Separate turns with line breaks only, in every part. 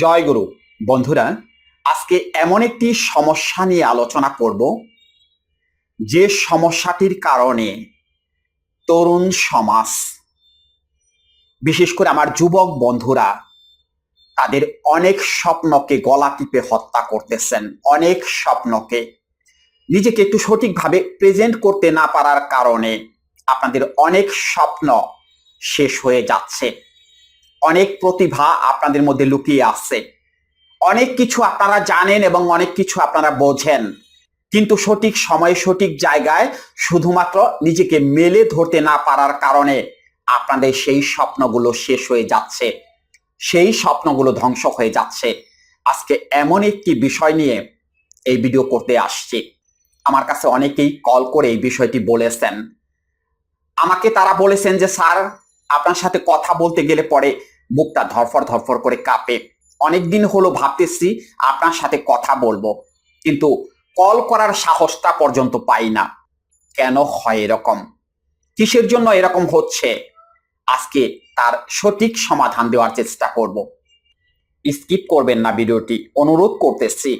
জয়গুরু বন্ধুরা, আজকে এমন একটি সমস্যা নিয়ে আলোচনা করব। যে সমস্যাটির কারণে তরুণ সমাজ, বিশেষ করে আমার যুবক বন্ধুরা, তাদের অনেক স্বপ্নকে গলা টিপে হত্যা করতেছেন, অনেক স্বপ্নকে। নিজেকে একটু সঠিকভাবে প্রেজেন্ট করতে না পারার কারণে আপনাদের অনেক স্বপ্ন শেষ হয়ে যাচ্ছে। অনেক প্রতিভা আপনাদের মধ্যে লুকিয়ে আছে। অনেক কিছু আপনারা জানেন এবং অনেক কিছু আপনারা বোঝেন। কিন্তু সঠিক সময়ে সঠিক জায়গায় শুধুমাত্র নিজেকে মেলে ধরতে না পারার কারণে আপনাদের সেই স্বপ্নগুলো শেষ হয়ে যাচ্ছে। সেই স্বপ্নগুলো ধ্বংস হয়ে যাচ্ছে। আজকে এমন একটি বিষয় নিয়ে এই ভিডিও করতে আসছি। আমার কাছে অনেকেই কল করে এই বিষয়টি বলেছেন। আমাকে তারা বলেছেন যে, স্যার, আপনার সাথে কথা বলতে গেলে পরে বুকটা ধরফর ধরফর করে কাঁপে। অনেকদিন হলো ভাবতেছি আপনার সাথে কথা বলব, কিন্তু কল করার সাহসটা পর্যন্ত পাই না। কেন হয় এরকম? কিসের জন্য এরকম হচ্ছে? আজকে তার সঠিক সমাধান দেওয়ার চেষ্টা করব। স্কিপ করবেন না ভিডিওটি, অনুরোধ করতেছি।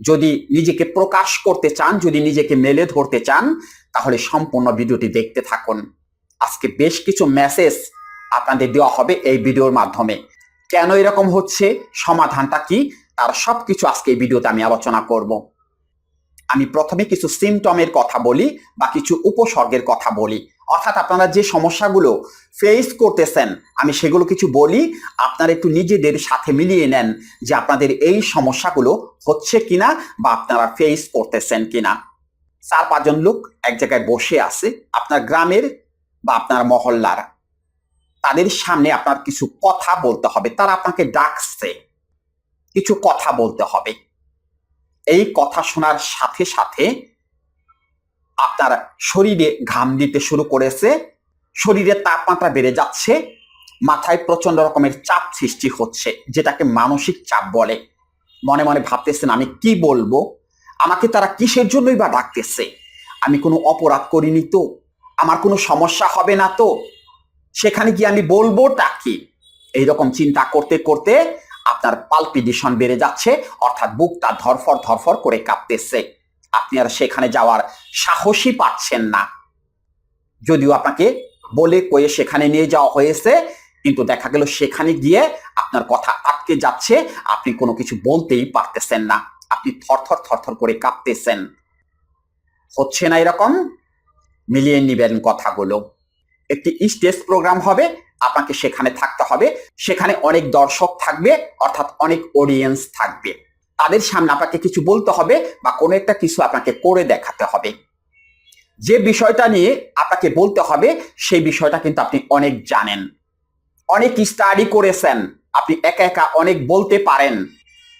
যদি নিজেকে প্রকাশ করতে চান, যদি নিজেকে মেলে ধরতে চান, তাহলে সম্পূর্ণ ভিডিওটি দেখতে থাকুন। আজকে বেশ কিছু মেসেজ আপনাদের দেওয়া হবে এই ভিডিওর মাধ্যমে। কেন এরকম হচ্ছে? সমাধানটা কি? তার সবকিছু আজকে এই ভিডিওতে আমি আলোচনা করব। আমি প্রথমে কিছু সিমটমের কথা বলি, বা কিছু উপসর্গের কথা বলি। অর্থাৎ আপনারা যে সমস্যাগুলো ফেস করতেছেন, আমি সেগুলো কিছু বলি। আপনারা একটু নিজেদের সাথে মিলিয়ে নেন যে আপনাদের এই সমস্যাগুলো হচ্ছে কিনা, বা আপনারা ফেস করতেছেন কিনা। চার পাঁচজন লোক এক জায়গায় বসে আছে, আপনার গ্রামের বা আপনার মহল্লার। তাদের সামনে আপনার কিছু কথা বলতে হবে। তারা আপনাকে ডাকছে। কিছু কথা বলতে হবে। এই কথা শোনার সাথে সাথে আপনার শরীরে ঘাম দিতে শুরু করেছে। শরীরের তাপমাত্রা বেড়ে যাচ্ছে। মাথায় প্রচণ্ড রকমের চাপ সৃষ্টি হচ্ছে, যেটাকে মানসিক চাপ বলে। মনে মনে ভাবতেছেন, আমি কি বলব? আমাকে তারা কিসের জন্যই বা ডাকতেছে? আমি কোনো অপরাধ করিনি তো? আমার কোনো সমস্যা হবে না তো? সেখানে গিয়ে আমি বলবোটা কি? এইরকম চিন্তা করতে করতে আপনার পালপিডিশন বেড়ে যাচ্ছে, অর্থাৎ বুকটা ধরফর ধরফর করে কাঁপতেছে। আপনি আর সেখানে যাওয়ার সাহসই পাচ্ছেন না। যদিও আপনাকে বলে কয়ে সেখানে নিয়ে যাওয়া হয়েছে, কিন্তু দেখা গেল সেখানে গিয়ে আপনার কথা আটকে যাচ্ছে, আপনি কোনো কিছু বলতেই পারতেছেন না। আপনি থরথর থরথর করে কাঁপতেছেন। হচ্ছে না এরকম? মিলিয়ে নিবেন কথাগুলো। একটি স্টেজ প্রোগ্রাম হবে, আপনাকে সেখানে থাকতে হবে। সেখানে অনেক দর্শক থাকবে, অর্থাৎ অনেক অডিয়েন্স থাকবে। তাদের সামনে আপনাকে কিছু বলতে হবে বা কোনো একটা কিছু আপনাকে করে দেখাতে হবে। যে বিষয়টা নিয়ে আপনাকে বলতে হবে, সেই বিষয়টা কিন্তু আপনি অনেক জানেন। অনেক স্টাডি করেছেন, আপনি একা একা অনেক বলতে পারেন।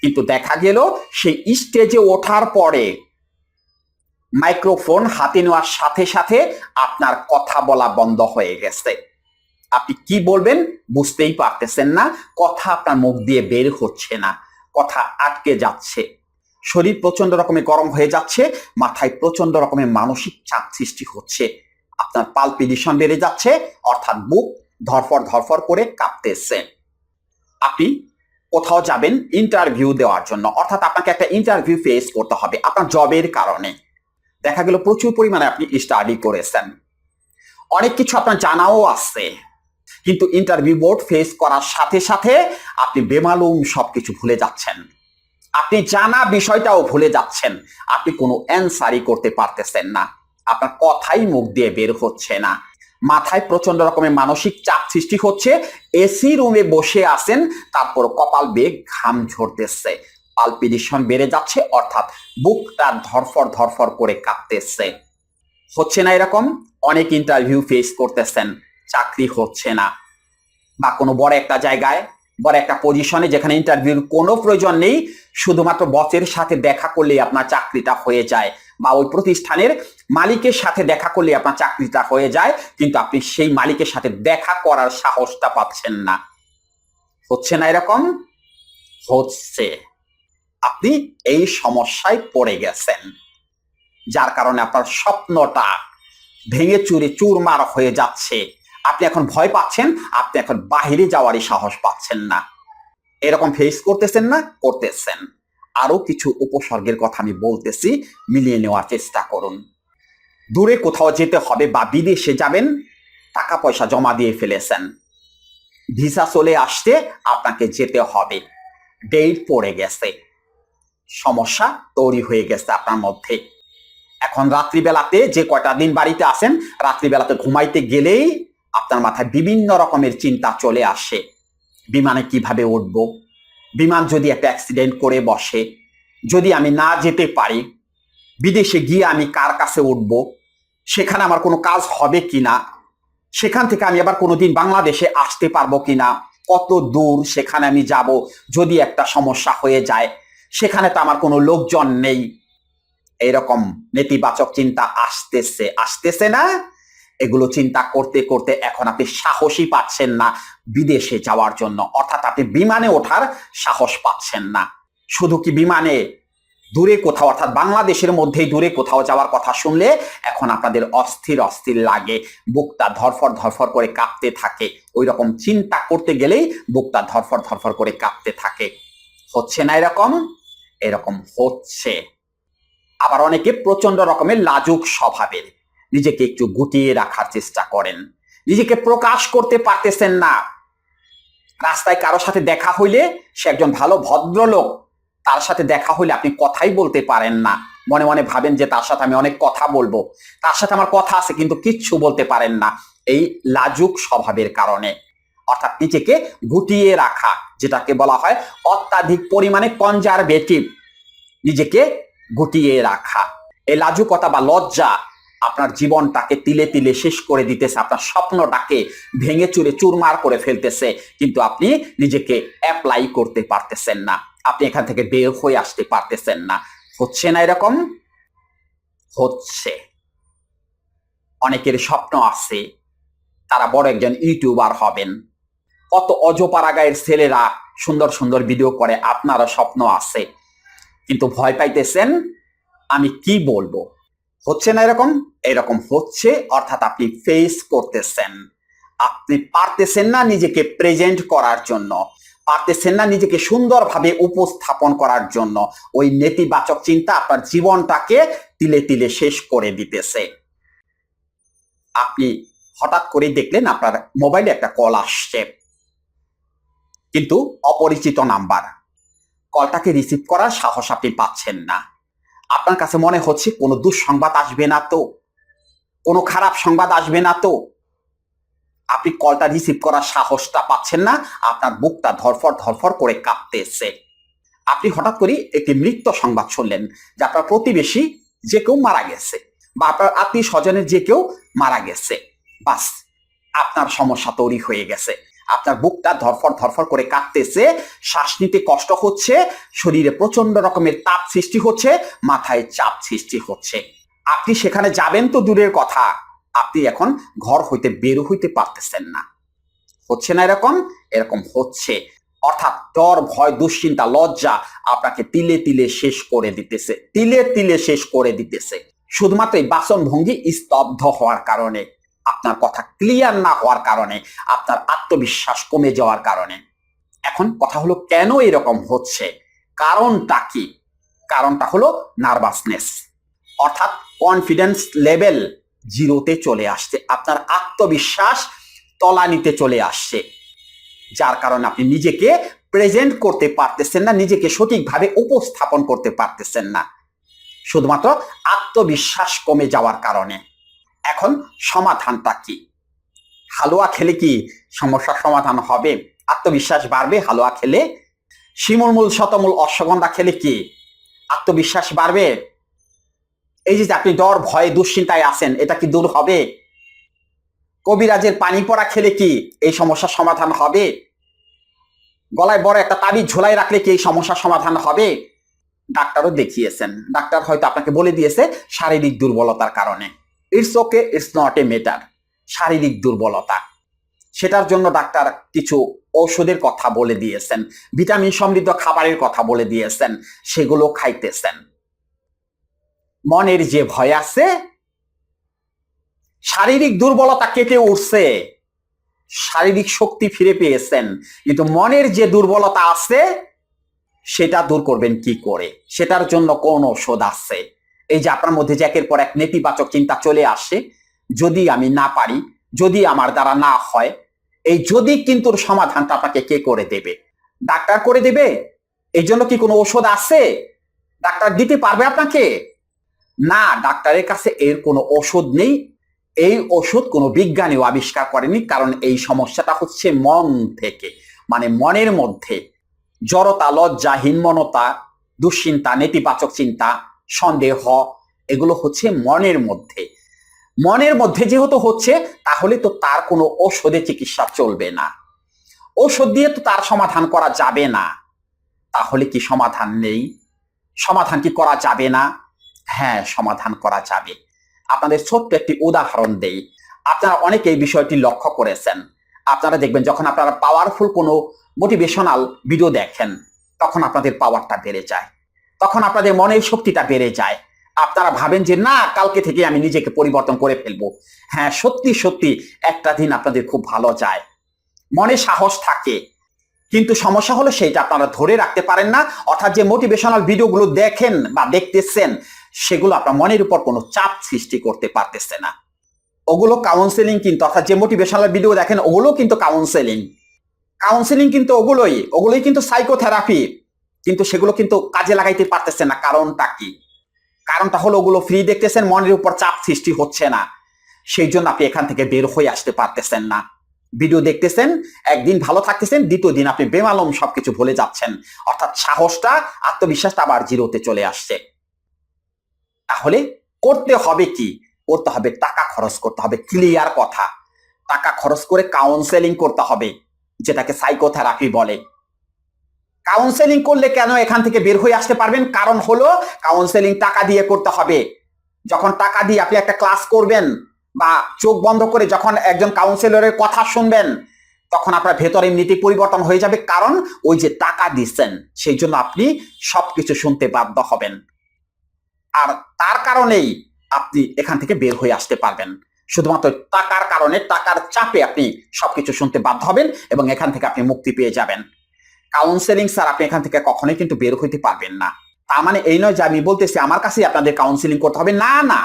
কিন্তু দেখা গেল, সেই স্টেজে ওঠার পরে মাইক্রোফোন হাতে নেওয়ার সাথে সাথে আপনার কথা বলা বন্ধ হয়ে গেছে। আপনি কি বলবেন বুঝতেই পারতেছেন না, কথা আপনার মুখ দিয়ে বের হচ্ছে না, কথা আটকে যাচ্ছে। শরীর প্রচণ্ড রকমের গরম হয়ে যাচ্ছে, মাথায় প্রচণ্ড রকমের মানসিক চাপ সৃষ্টি হচ্ছে। আপনার পালপিডিশন বেড়ে যাচ্ছে, অর্থাৎ বুক ধরফর ধরফর করে কাঁপতেছে। আপনি কোথাও যাবেন ইন্টারভিউ দেওয়ার জন্য, অর্থাৎ আপনাকে একটা ইন্টারভিউ ফেস করতে হবে আপনার জবের কারণে। দেখা গেল প্রচুর পরিমাণে আপনি স্টাডি করেছেন। অনেক কিছু আপনার জানাও আছে। কিন্তু ইন্টারভিউ বোর্ড ফেস করার সাথে সাথে আপনি বেমালুম সবকিছু ভুলে যাচ্ছেন। আপনি জানা বিষয়টাও ভুলে যাচ্ছেন। আপনি কোনো অ্যান্সারই করতে পারতেছেন না। আপনার কথাই মুখ দিয়ে বের হচ্ছে না। মাথায় প্রচণ্ড রকমের মানসিক চাপ সৃষ্টি হচ্ছে। এসি রুমে বসে আছেন, তারপর কপাল বেগ ঘাম ঝরতেছে। পালপিডিশন বেড়ে যাচ্ছে, অর্থাৎ বুকটা ধরফর ধরফর করে কাঁপতেছে। হচ্ছে না এরকম? অনেক ইন্টারভিউ ফেস করতেছেন, চাকরি হচ্ছে না। বা কোনো বড় একটা জায়গায়, বড় একটা পজিশনে যেখানে ইন্টারভিউর কোনো প্রয়োজন নেই, শুধুমাত্র বসের সাথে দেখা করলেই আপনার চাকরিটা হয়ে যায় বা ওই প্রতিষ্ঠানের মালিকের সাথে দেখা করলে আপনার চাকরিটা হয়ে যায়, কিন্তু আপনি সেই মালিকের সাথে দেখা করার সাহসটা পাচ্ছেন না। হচ্ছে না এরকম? হচ্ছে। আপনি এই সমস্যায় পড়ে গেছেন। যার কারণে আপনার স্বপ্নটা ভেঙে চুরে, চুরমার হয়ে যাচ্ছে। আপনি এখন ভয় পাচ্ছেন, আপনি এখন বাহিরে যাওয়ারই সাহস পাচ্ছেন না। এরকম ফেস করতেছেন না, করতেছেন। আরও কিছু উপসর্গের কথা আমি বলতেছি, মিলিয়ে নেওয়ার চেষ্টা করুন। দূরে কোথাও যেতে হবে বা বিদেশে যাবেন টাকা পয়সা জমা দিয়ে ফেলেছেন। ভিসা চলে আসতে আপনাকে যেতে হবে। ডেট পড়ে গেছে। সমস্যা তৈরি হয়ে গেছে আপনার মধ্যে। এখন রাত্রিবেলাতে যে কয়টা দিন বাড়িতে আসেন রাত্রিবেলাতে ঘুমাইতে গেলেই আপনার মাথায় বিভিন্ন রকমের চিন্তা চলে আসে। বিমানে কীভাবে উঠব? বিমান যদি একটা অ্যাক্সিডেন্ট করে বসে, যদি আমি না যেতে পারি, বিদেশে গিয়ে আমি কার কাছে উঠব? সেখানে আমার কোনো কাজ হবে কিনা? সেখান থেকে আমি আবার কোনোদিন বাংলাদেশে আসতে পারব কিনা? কত দূর সেখানে আমি যাব? যদি একটা সমস্যা হয়ে যায় সেখানে তো আমার কোনো লোকজন নেই। এরকম নেতিবাচক চিন্তা আসতেছে আসতেছে না। এগুলো চিন্তা করতে করতে এখন আপনি সাহসই পাচ্ছেন না বিদেশে যাওয়ার জন্য। অর্থাৎ আপনি বিমানে ওঠার সাহস পাচ্ছেন না। শুধু কি বিমানে? দূরে কোথাও, অর্থাৎ বাংলাদেশের মধ্যেই দূরে কোথাও যাওয়ার কথা শুনলে এখন আপনাদের অস্থির অস্থির লাগে। বুকটা ধরফর ধরফর করে কাঁপতে থাকে। ওই রকম চিন্তা করতে গেলেই বুকটা ধরফর ধরফর করে কাঁপতে থাকে। হচ্ছে না এরকম? এরকম হচ্ছে। আবার অনেকে প্রচণ্ড রকমের লাজুক স্বভাবের। নিজেকে একটু গুটিয়ে রাখার চেষ্টা করেন। নিজেকে প্রকাশ করতে পারতেছেন না। রাস্তায় কারও সাথে দেখা হইলে সে একজন ভালো ভদ্রলোক। তার সাথে দেখা হইলে আপনি কথাই বলতে পারেন না। মনে মনে ভাবেন যে তার সাথে আমি অনেক কথা বলব। তার সাথে আমার কথা আছে, কিন্তু কিচ্ছু বলতে পারেন না। এই লাজুক স্বভাবের কারণে। অর্থাৎ নিজেকে গুটিয়ে রাখা, যেটাকে বলা হয় অত্যাধিক পরিমাণে কনজারভেটিভ নিজেকে গুটিয়ে রাখা। এই লাজুকতা বা লজ্জা আপনার জীবনটাকে তিলে তিলে শেষ করে দিতেছে, আপনার স্বপ্নটাকে ভেঙে চুরে চুরমার করে ফেলতেছে, কিন্তু আপনি নিজেকে অ্যাপ্লাই করতে পারতেছেন না। আপনি এখান থেকে বের হয়ে আসতে পারতেছেন না। হচ্ছে না এরকম? হচ্ছে। অনেকের স্বপ্ন আছে, তারা বড় একজন ইউটিউবার হবেন। কত অজপাড়াগায়ের ছেলেরা সুন্দর সুন্দর ভিডিও করে, আপনারও স্বপ্ন আছে। কিন্তু ভয় পাইতেছেন, আমি কি বলব? হচ্ছে না এরকম? এরকম হচ্ছে, অর্থাৎ আপনি ফেস করতেছেন। আপনি পারতেছেন না নিজেকে প্রেজেন্ট করার জন্য। পারতেছেন না নিজেকে সুন্দরভাবে উপস্থাপন করার জন্য। ওই নেতিবাচক চিন্তা আপনার জীবনটাকে তিলে তিলে শেষ করে দিতেছে। আপনি হঠাৎ করে দেখলেন আপনার মোবাইলে একটা কল আসছে। কিন্তু অপরিচিত নাম্বার। কলটাকে রিসিভ করার সাহস আপনি পাচ্ছেন না। আপনার কাছে মনে হচ্ছে কোনো দুঃসংবাদ আসবে না তো? কোনো খারাপ সংবাদ আসবে না তো? আপনি কলটা রিসিভ করার সাহসটা পাচ্ছেন না, আপনার বুকটা ধরফর ধরফর করে কাঁপতেছে। আপনি হঠাৎ করে একটি মৃত্যু সংবাদ শুনলেন, যে আপনার প্রতিবেশী যে কেউ মারা গেছে বা আপনার আত্মীয় স্বজনের যে কেউ মারা গেছে। বাস, আপনার সমস্যা তৈরি হয়ে গেছে। আপনার বুকটা ধরফর ধরফর করে কাঁপতেছে, শ্বাস নিতে কষ্ট হচ্ছে, শরীরে প্রচণ্ড রকমের তাপ সৃষ্টি হচ্ছে, মাথায় চাপ সৃষ্টি হচ্ছে। আপনি সেখানে যাবেন তো দূরের কথা, আপনি এখন ঘর হইতে বের হইতে পারতেছেন না। হচ্ছে না এরকম? এরকম হচ্ছে। অর্থাৎ ডর, ভয়, দুশ্চিন্তা, লজ্জা আপনাকে তিলে তিলে শেষ করে দিতেছে, তিলে তিলে শেষ করে দিতেছে। শুধুমাত্র এই বাসন ভঙ্গি স্তব্ধ হওয়ার কারণে। আপনার কথা ক্লিয়ার না হওয়ার কারণে, আপনার আত্মবিশ্বাস কমে যাওয়ার কারণে। এখন কথা হলো কেন এরকম হচ্ছে? কারণটা কি? কারণটা হলো নার্ভাসনেস অর্থাৎ কনফিডেন্স লেভেল জিরোতে চলে আসছে। আপনার আত্মবিশ্বাস তলানিতে চলে আসছে। যার কারণে আপনি নিজেকে প্রেজেন্ট করতে পারতেছেন না, নিজেকে সঠিকভাবে উপস্থাপন করতে পারতেছেন না। শুধুমাত্র আত্মবিশ্বাস কমে যাওয়ার কারণে। এখন সমাধানটা কি? হালুয়া খেলে কি সমস্যার সমাধান হবে? আত্মবিশ্বাস বাড়বে হালুয়া খেলে? শিমুলমূল শতমূল, অশ্বগন্ধা খেলে কি? আত্মবিশ্বাস বাড়বে? এই যে আপনি ডর, ভয়ে, দুশ্চিন্তায় আছেন, এটা কি দূর হবে? কবিরাজের পানি পড়া খেলে কি এই সমস্যার সমাধান হবে? গলায় বড় একটা তাবিজ ঝোলাই রাখলে কি এই সমস্যার সমাধান হবে? ডাক্তারও দেখিয়েছেন। ডাক্তার হয়তো আপনাকে বলে দিয়েছে শারীরিক দুর্বলতার কারণে। It's okay it's not a matter শারীরিক দুর্বলতা। সেটার জন্য ডাক্তার কিছু ঔষধের কথা বলে দিয়েছেন, ভিটামিন সমৃদ্ধ খাবারের কথা বলে দিয়েছেন, সেগুলো খাইতেছেন। মনের যে ভয় আছে, শারীরিক দুর্বলতা কেটে উঠছে। শারীরিক শক্তি ফিরে পেয়েছেন, কিন্তু মনের যে দুর্বলতা আছে, সেটা দূর করবেন কি করে? সেটার জন্য কোন ওষুধ আছে? এই যে আপনার মধ্যে যে একের পর এক নেতিবাচক চিন্তা চলে আসে, যদি আমি না পারি, যদি আমার দ্বারা না হয়, এই যদি কিন্তু সমাধানটা আপনাকে কে করে দেবে? ডাক্তার করে দেবে? এই জন্য কি কোনো ওষুধ আছে? ডাক্তার দিতে পারবে আপনাকে? না, ডাক্তারের কাছে এর কোনো ওষুধ নেই। এই ওষুধ কোনো বিজ্ঞানীও আবিষ্কার করেনি, কারণ এই সমস্যাটা হচ্ছে মন থেকে মানে মনের মধ্যে। জড়তা, লজ্জা, হীনমনতা, দুশ্চিন্তা, নেতিবাচক চিন্তা সন্দেহ, এগুলো হচ্ছে মনের মধ্যে। মনের মধ্যে যেহেতু হচ্ছে, তাহলে তো তার কোনো ঔষধে চিকিৎসা চলবে না। ঔষধ দিয়ে তো তার সমাধান করা যাবে না। তাহলে কি সমাধান নেই? সমাধান কি করা যাবে না? হ্যাঁ সমাধান করা যাবে। আপনাদের ছোট্ট একটি উদাহরণ দেই। আপনারা অনেকে এই বিষয়টি লক্ষ্য করেছেন। আপনারা দেখবেন যখন আপনারা পাওয়ারফুল কোনো মোটিভেশনাল ভিডিও দেখেন, তখন আপনাদের পাওয়ারটা বেড়ে যায়। তখন আপনাদের মনের শক্তিটা বেড়ে যায়। আপনারা ভাবেন যে, না, কালকে থেকে আমি নিজেকে পরিবর্তন করে ফেলব। হ্যাঁ সত্যি সত্যি, একটা দিন আপনাদের খুব ভালো যায়। মনে সাহস থাকে। কিন্তু সমস্যা হলো সেইটা আপনারা ধরে রাখতে পারেন না, অর্থাৎ যে মোটিভেশনাল ভিডিওগুলো দেখেন বা দেখতেছেন, সেগুলো আপনার মনের উপর কোনো চাপ সৃষ্টি করতে পারতেছে না। ওগুলো কাউন্সেলিং কিন্তু, অর্থাৎ যে মোটিভেশনাল ভিডিও দেখেন ওগুলো কিন্তু কাউন্সেলিং কাউন্সেলিং কিন্তু ওগুলোই ওগুলোই কিন্তু সাইকোথেরাপি কিন্তু সেগুলো কিন্তু কাজে লাগাইতে পারতেছে না। কারণটা কি? কারণটা হলো ওগুলো ফ্রি দেখতেছেন, মনের উপর চাপ সৃষ্টি হচ্ছে না। সেই জন্য আপনি এখান থেকে বের হয়ে আসতে পারতেছেন না। ভিডিও দেখতেছেন, একদিন ভালো থাকতেছেন, দ্বিতীয় দিন আপনি বেমালম সবকিছু ভুলে যাচ্ছেন। অর্থাৎ সাহসটা, আত্মবিশ্বাসটা আবার জিরোতে চলে আসছে। তাহলে করতে হবে কি? করতে হবে টাকা খরচ, করতে হবে ক্লিয়ার কথা। টাকা খরচ করে কাউন্সেলিং করতে হবে, যেটাকে সাইকোথেরাপি বলে। কাউন্সেলিং করলে কেন এখান থেকে বের হয়ে আসতে পারবেন? কারণ হলো কাউন্সেলিং টাকা দিয়ে করতে হবে। যখন টাকা দিয়ে আপনি একটা ক্লাস করবেন বা চোখ বন্ধ করে যখন একজন কাউন্সেলরের কথা শুনবেন, তখন আপনার ভেতরে এমনিতে পরিবর্তন হয়ে যাবে। কারণ ওই যে টাকা দিচ্ছেন, সেই জন্য আপনি সবকিছু শুনতে বাধ্য হবেন। আর তার কারণেই আপনি এখান থেকে বের হয়ে আসতে পারবেন। শুধুমাত্র টাকার কারণে, টাকার চাপে আপনি সবকিছু শুনতে বাধ্য হবেন এবং এখান থেকে আপনি মুক্তি পেয়ে যাবেন। কাউন্সেলিং স্যার আপনি এখান থেকে কখনোই কিন্তু বের হইতে পারবেন না। তার মানে এই নয় যে আমি বলতেছি, আমার কাছেই আপনাদের কাউন্সেলিং করতে হবে। না না।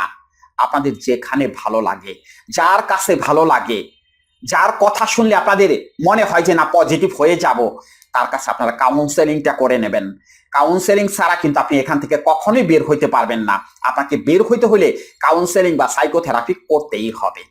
আপনাদের যেখানে ভালো লাগে, যার কাছে ভালো লাগে, যার কথা শুনলে আপনাদের মনে হয় যে না পজিটিভ হয়ে যাব, তার কাছে আপনারা কাউন্সেলিংটা করে নেবেন। কাউন্সেলিং ছাড়া কিন্তু আপনি এখান থেকে কখনোই বের হইতে পারবেন না। আপনাকে বের হইতে হলে কাউন্সেলিং বা সাইকোথেরাপি করতেই হবে।